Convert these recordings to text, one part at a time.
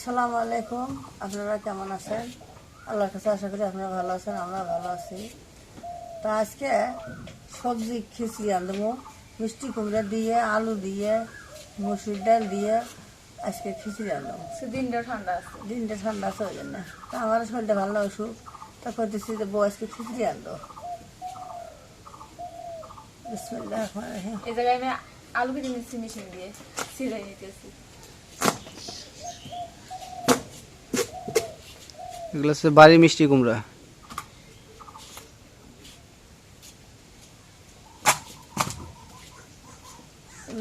আসসালামু আলাইকুম। আপনারা কেমন আছেন? আল্লাহর কাছে আশা করি আপনারা ভালো আছেন আমরা ভালো আছি। তা আজকে সবজি খিচড়ি আনব মিষ্টি কুমড়া দিয়ে আলু দিয়ে মসুর ডাল দিয়ে আজকে খিচড়ি আনব। সে দিনটা ঠান্ডা আছে। দিনটা ঠান্ডা আছে ওই জন্য। তা আমার শরীরটা ভালো অসুখ তা করতেছি যে বউ আজকে খিচড়ি আনলো রহিম। এই জায়গায় আমি আলু কেটে নিচ্ছি মেশিন দিয়ে সিলাই নিতেছি। এগুলো হচ্ছে বাড়ি মিষ্টি কুমড়া।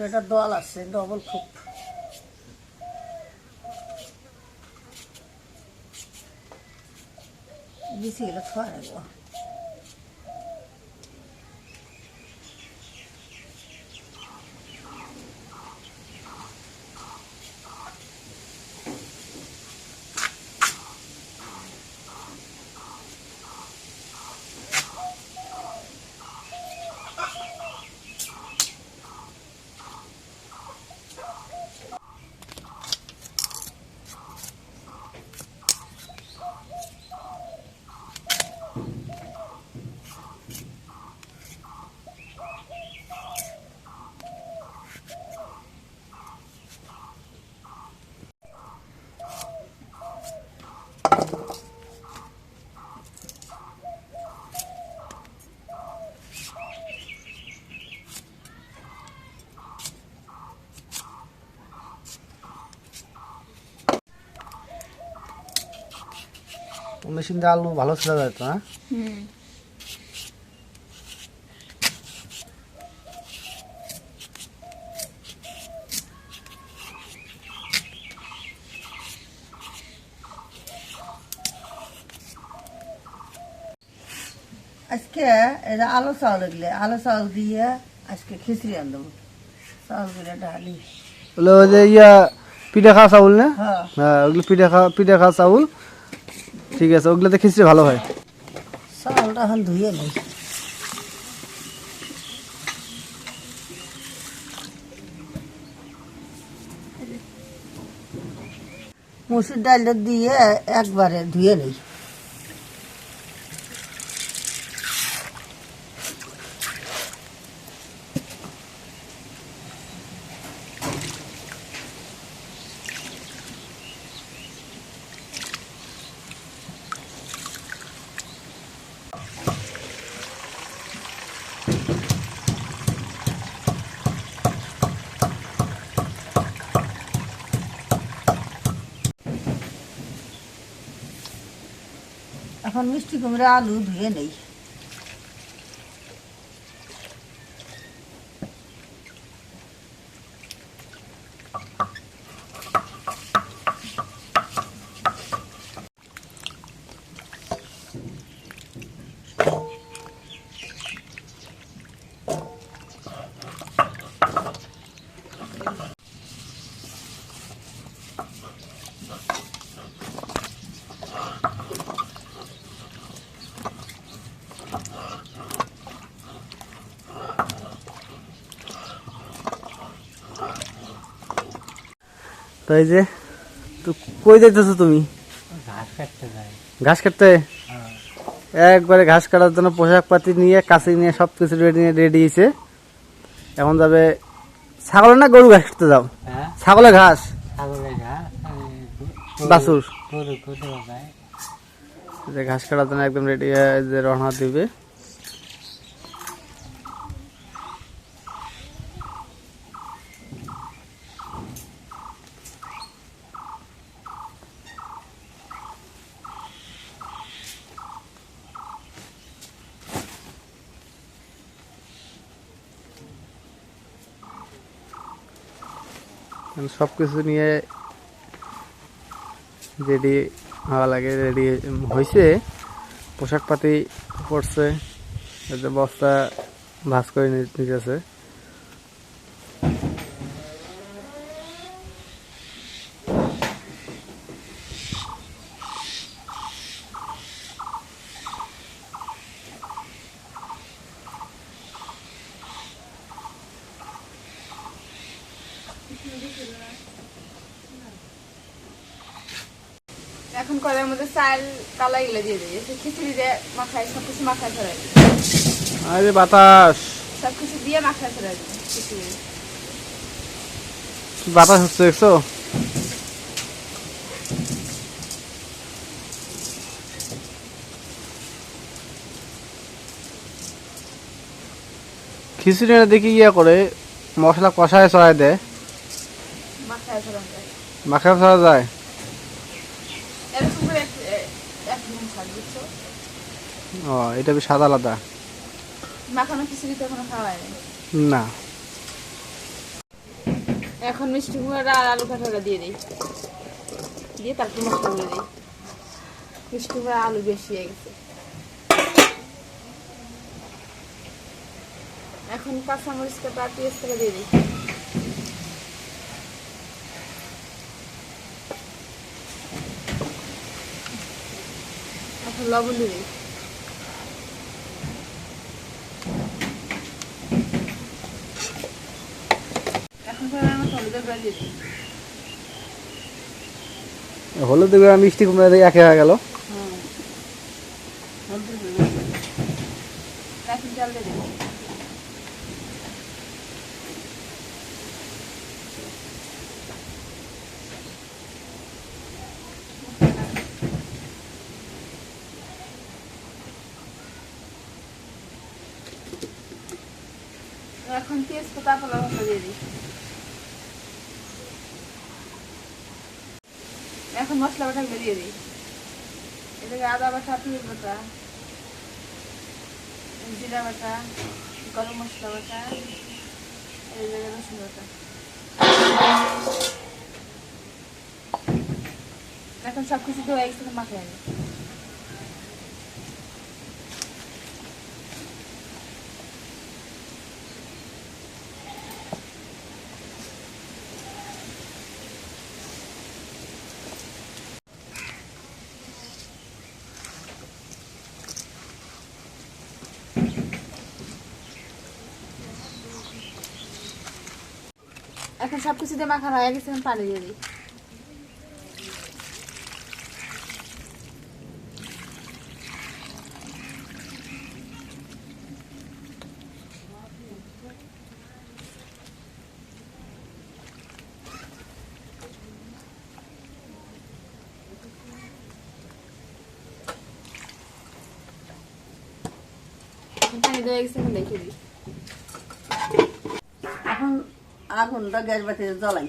এটা দল আছে ডবল খুব। বেশি গেলে খাওয়া মেশিন দিয়ে আলু ভালো ছিল যায় তো হ্যাঁ? হুম। আজকে এটা আলো চাউল এগুলো আলো চাউল দিয়ে আজকে খিচড়ি আনব। চাউলগুলো ডালি বলে যে ইয়া পিঠা খাওয়া চাউল না? হ্যাঁ। হ্যাঁ ওগুলো পিঠা খাওয়া পিঠা খাওয়া চাউল। ঠিক আছে ওগুলোতে খিচড়ি ভালো হয়। চাউলটা এখন ধুয়ে নেই। মুসুর ডালটা দিয়ে একবারে ধুয়ে নেই। এখন মিষ্টি কুমড়া আলু ধুয়ে নেই। তো এই যে তো কই যাইতেছো তুমি? ঘাস কাটতে একবারে ঘাস কাটার জন্য পোশাক পাতি নিয়ে কাছে নিয়ে সব কিছু রেডি রেডি হয়েছে এখন যাবে ছাগলের না গরু ঘাস কাটতে যাও? ছাগলের ঘাস? বাছুর। যে ঘাস কাটার জন্য একদম রেডি যে রওনা দিবে। সব কিছু নিয়ে রেডি হওয়া লাগে রেডি হয়েছে পোশাক পাতি পড়ছে বস্তা ভাস করে নিতেছে। এখন কলের মধ্যে চাল কালা এগুলো দিয়ে দিই। খিচুড়ি দিয়ে মাখায় সব কিছু মাখায় ছড়াই আরে বাতাস। সব কিছু দিয়ে মাখায় ছড়াই খিচুড়ি। বাতাস হচ্ছে দেখছ? খিচুড়ি না দেখি ইয়ে করে মশলা কষায় চড়াই দেয়। মাখায় ছড়ানো যায় মাখায় চড়া যায় এরকম করে এক- এ- একদম ছাড় বুঝছ ও এটা বেশ সাদা আলাদা। মাখানো খিচুড়ি তো এখনও খাওয়া হয়নি। না। এখন মিষ্টি কুমড়া আর আলু কাঁঠাটা দিয়ে দিই। দিয়ে তারপর মশলাগুলো দিই। মিষ্টি কুমড়া আলু বেশি হয়ে গেছে। এখন কাঁচামরিচ কাটা পেঁয়াজ কাটা দিয়ে দিই। এখন লবণ দিয়ে দিই এখন পরে আমার হলুদের গুঁড়া দিয়ে দিই হলুদ গুঁড়া মিষ্টি কুমড়া দিয়ে একে হয়ে গেল। এখন জল দিয়ে দিই। এখন পেঁয়াজ পাতা পালা দিয়ে দিই। মশলা বাটাগুলো দিয়ে দিই। এটাকে আদা বাটা, পেঁয়াজ বাটা, জিরা বাটা, গরম মশলা বাটা এই জায়গায় রসুন বাটা। এখন সব কিছু তো একসাথে মাখে আনি দিয়ে মাখানো হয়ে গেছে পানি দিয়ে দিই। পানি দিয়ে গেছে দেখে দিই এখন আগুনটা গ্যাস বাতিতে জ্বলাই।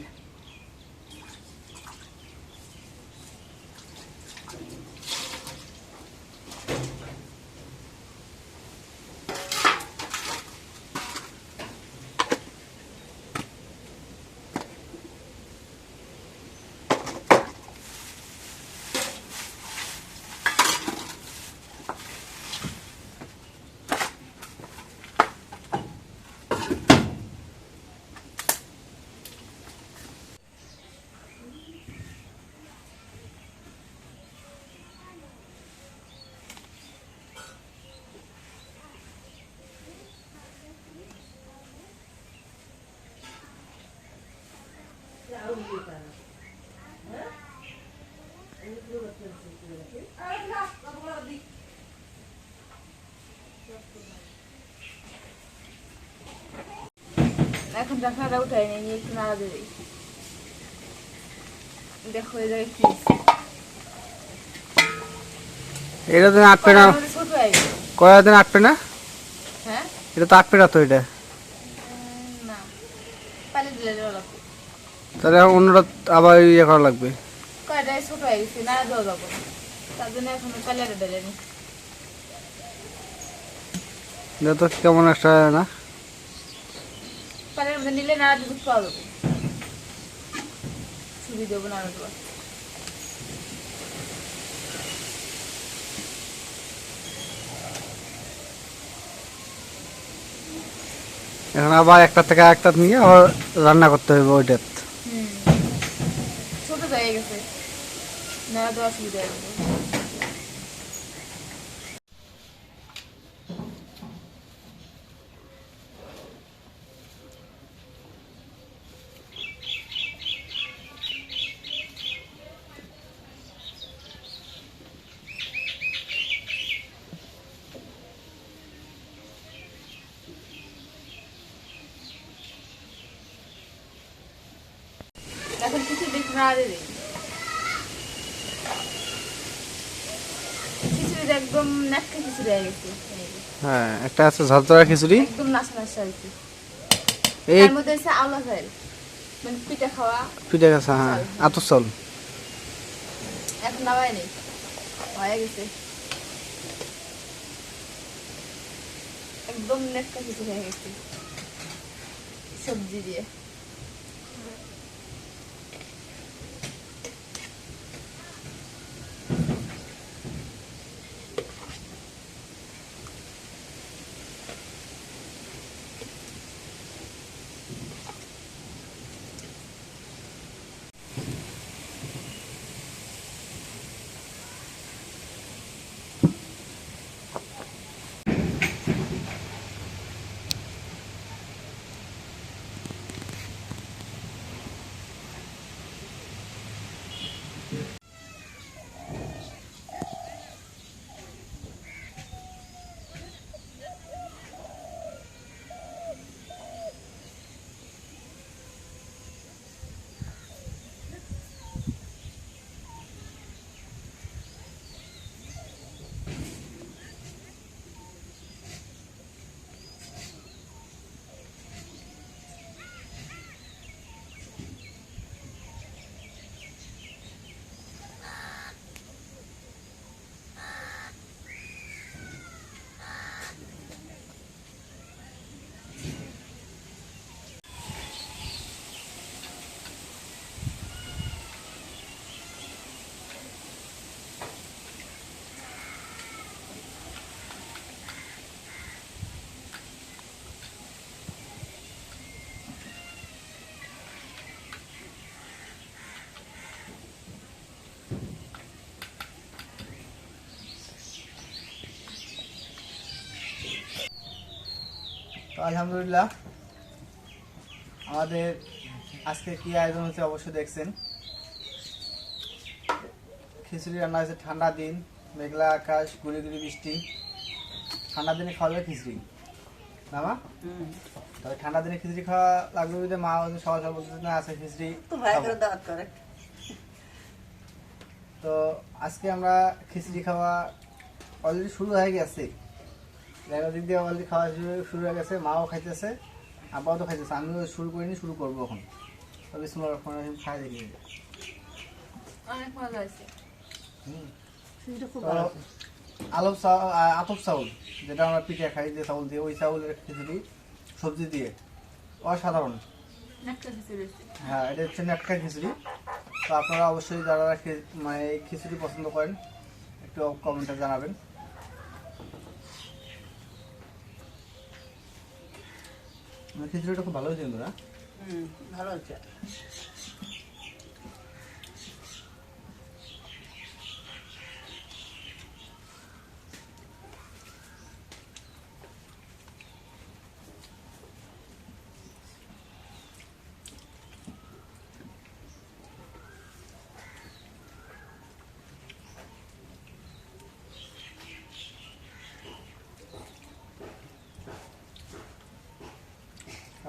এখন ঢাকনাটা উঠাই নিয়ে একটু নাড়া দিই দেখো এই জায়গায় কি এটা তো আটবে না আমাদের ছোট হয়ে গেছে কয়া দিন আটবে না? হ্যাঁ? এটা তো আটবে না তো এটা উম, না পানি দিলে দেওয়া লাগবে তাহলে অন্যটা আবার ইয়ে করা লাগবে। কয়টায় ছোট হয়ে গেছে? নাড়া দেওয়া যাব। তার জন্য এখন কালিয়াটা দিলেনি তো কেমন একটা না? পানির মধ্যে নিলে নাড়া দুধ পাওয়া যাবে। ছবি দেবো নাড়া দেওয়া এখন আবার একটা থেকে একটা নিয়ে আবার রান্না করতে হবে ওইটা হুম ছোট হয়ে গেছে নাড়া দেওয়া সুবিধা হয়ে যাবে নাড়া দিয়ে দিই খিচুড়িটা একদম নাটকা খিচুড়ি হয়ে গেছে। হ্যাঁ একটা আছে ঝরঝরা খিচুড়ি। একদম নাচা নাচা হয়েছে এই মধ্যে হচ্ছে আওলা চাল মানে পিঠা খাওয়া। পিঠে গেছে হ্যাঁ আতর চাউল এখন নামাই নেই হয়ে গেছে। একদম নেটকা কিছু হয়ে গেছে। সবজি দিয়ে। আলহামদুলিল্লাহ। আমাদের আজকে কি আয়োজন হচ্ছে অবশ্যই দেখছেন। খিচুড়ি রান্না হয়েছে ঠান্ডা দিন মেঘলা আকাশ গুড়ি গুড়ি বৃষ্টি। ঠান্ডা দিনে খাওয়ালে খিচুড়ি। না মা? তবে ঠান্ডা দিনে খিচুড়ি খাওয়া লাগবে বলতে মা সকাল সকাল বলতে না আছে খিচুড়ি তো আজকে আমরা খিচুড়ি খাওয়া অলরেডি শুরু হয়ে গেছে। লেলা দিক দিয়ে অলরেডি খাওয়া শুরু হয়ে গেছে মাও খাইতেছে আব্বাও তো খাইতেছে। আমিও শুরু করিনি শুরু করব এখন। তবে সুন্দর খাই দেখি। অনেক মজা হয়েছে। আলব চাউল আতপ চাউল যেটা আমরা পিঠে খাই যে চাউল দিয়ে ওই চাউলের খিচুড়ি সবজি দিয়ে। অসাধারণ। হ্যাঁ এটা হচ্ছে নেটকা খিচুড়ি। তো আপনারা অবশ্যই যারা মানে খিচুড়ি পছন্দ করেন একটু কমেন্টে জানাবেন। খিচুড়িটা খুব ভালো হয়েছে বন্ধুরা হুম ভালো হচ্ছে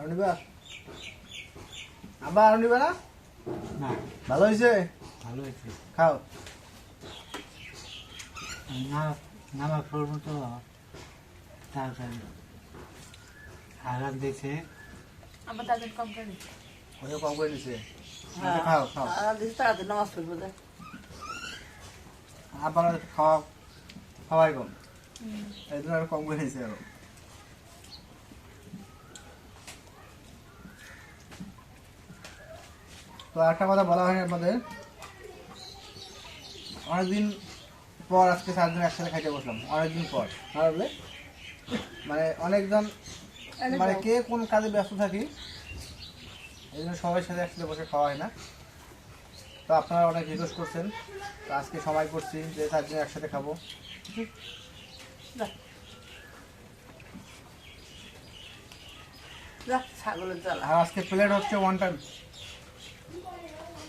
আর নিবা? আবার আর নিবা না? না। ভালো হয়েছে ভালো হয়েছে খাও। না নামাজ পড়ব তো তাড়াতাড়ি আরাম দিয়েছে আমার দাদুর কম করে কম করে নিছে খাও খাও। আর দিস তাড়াতাড়ি নামাজ পড়ব যে। আবার খাওয়া খাওয়াই কম। এই জন্য আরও কম করে নিছে আরও তো একটা কথা বলা হয়নি আপনাদের। অনেকদিন পর আজকে চারজন একসাথে খাইতে বসলাম অনেকদিন পর বলে মানে অনেকজন মানে কে কোন কাজে ব্যস্ত থাকি এই জন্য সবাই সাথে একসাথে বসে খাওয়া হয় না। তো আপনারা অনেক রিকোয়েস্ট করছেন তো আজকে সময় করছি যে চারজন একসাথে খাব। আর আজকে প্লেট হচ্ছে ওয়ান টাইম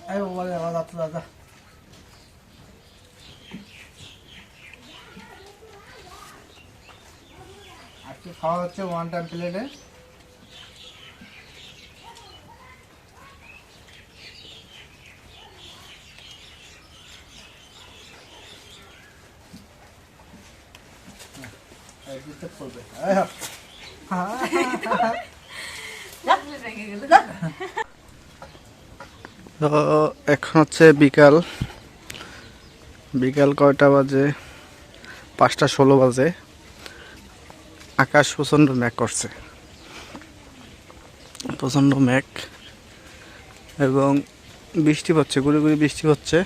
哎呦，我我咋知道这？আজকে খাওয়া হচ্ছে ওয়ান টাইম প্লেটে পড়বে হ্যাঁ হ্যাঁ তো এখন হচ্ছে বিকাল। বিকাল কয়টা বাজে? পাঁচটা ষোলো বাজে। আকাশ প্রচণ্ড ম্যাক করছে। প্রচণ্ড ম্যাক এবং বৃষ্টি পড়ছে গুড়ি গুড়ি বৃষ্টি হচ্ছে।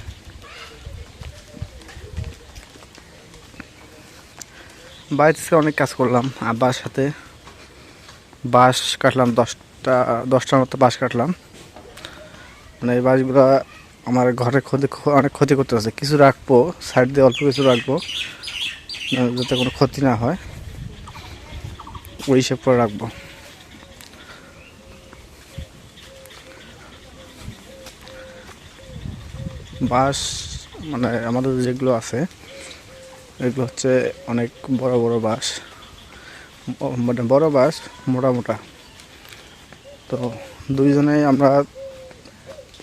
বাড়িতে থেকে অনেক কাজ করলাম, আব্বার সাথে বাঁশ কাটলাম, দশটা, দশটার মতো বাঁশ কাটলাম। মানে এই বাঁশগুলো আমার ঘরে ক্ষতি অনেক ক্ষতি করতে হচ্ছে কিছু রাখব সাইড দিয়ে অল্প কিছু রাখব যাতে কোনো ক্ষতি না হয়। ওই হিসেব করে রাখব। বাঁশ মানে আমাদের যেগুলো আছে, এগুলো হচ্ছে অনেক বড় বড় বাঁশ মানে বড় বাঁশ মোটা মোটা। তো দুইজনেই আমরা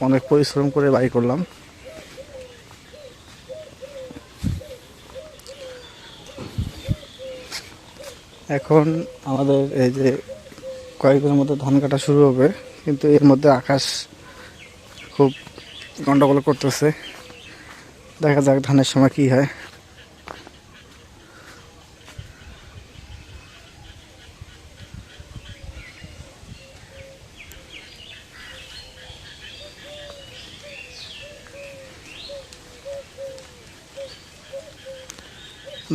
অনেক পরিশ্রম করে বাই করলাম। এখন আমাদের এই যে কয়েকদিনের মধ্যে ধান কাটা শুরু হবে, কিন্তু এর মধ্যে আকাশ খুব গন্ডগোল করতেছে। দেখা যাক ধানের সময় কী হয়।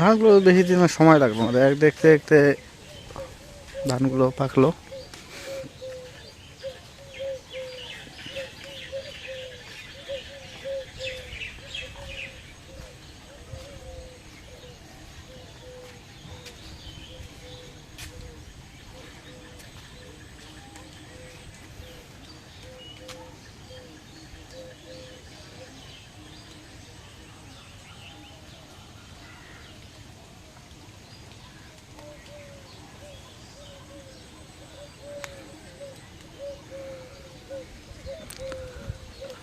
ধানগুলো বেশি দিন সময় লাগল এক দেখতে দেখতে ধানগুলো পাকলো।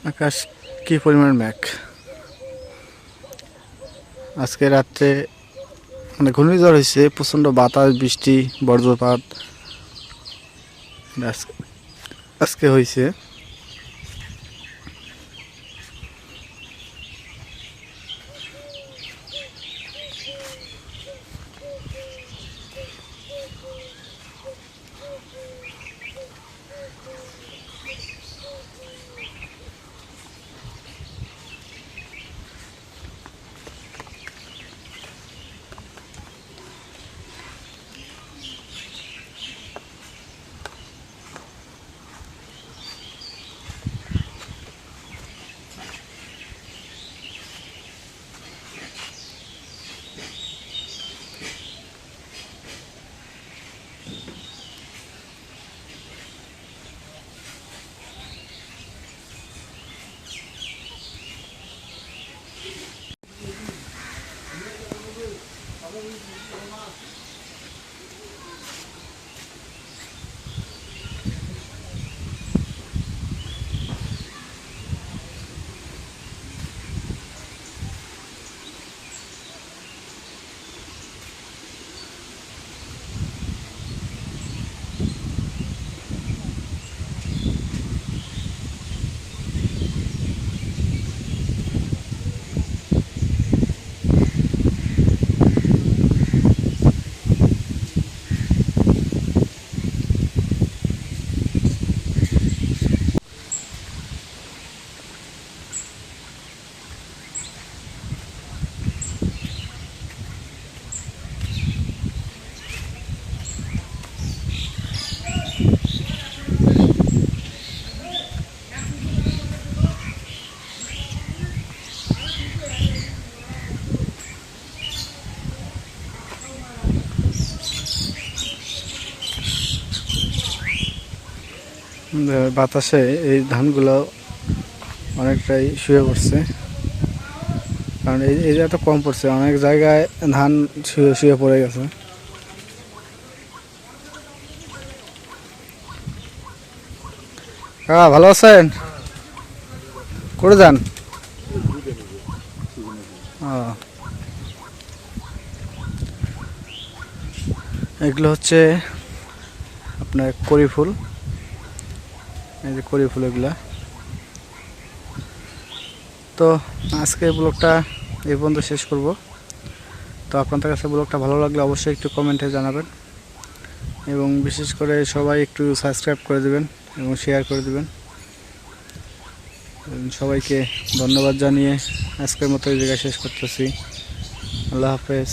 আকাশ, কি পরিমাণ ম্যাক আজকে রাত্রে মানে ঘূর্ণিঝড় হয়েছে, প্রচণ্ড বাতাস, বৃষ্টি, বজ্রপাত। আজ- আজকে হয়েছে। বাতাসে এই ধানগুলো অনেকটাই শুয়ে পড়ছে। কারণ এই এই জায়গাটা কম পড়ছে, অনেক জায়গায় ধান শুয়ে শুয়ে পড়ে গেছে। কাকা, ভালো আছেন? করে যান। এগুলো হচ্ছে আপনার কড়ি ফুল। এই যে করি ফুল এগুলা তো আজকে ব্লগটা এই পর্যন্ত শেষ করব। তো আপনাদের কাছে ব্লগটা ভালো লাগলে অবশ্যই একটু কমেন্টে জানাবেন। এবং বিশেষ করে সবাই একটু সাবস্ক্রাইব করে দেবেন এবং শেয়ার করে দেবেন। সবাইকে ধন্যবাদ জানিয়ে আজকের মতো এই জায়গায় শেষ করতেছি। আল্লাহ হাফেজ।